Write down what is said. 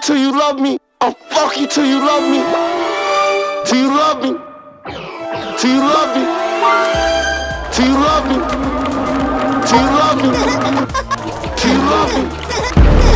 till you love me. I'll fuck you till you love me. Till you love me. Till you love me. Till you love me. Till you love me. Till you love me.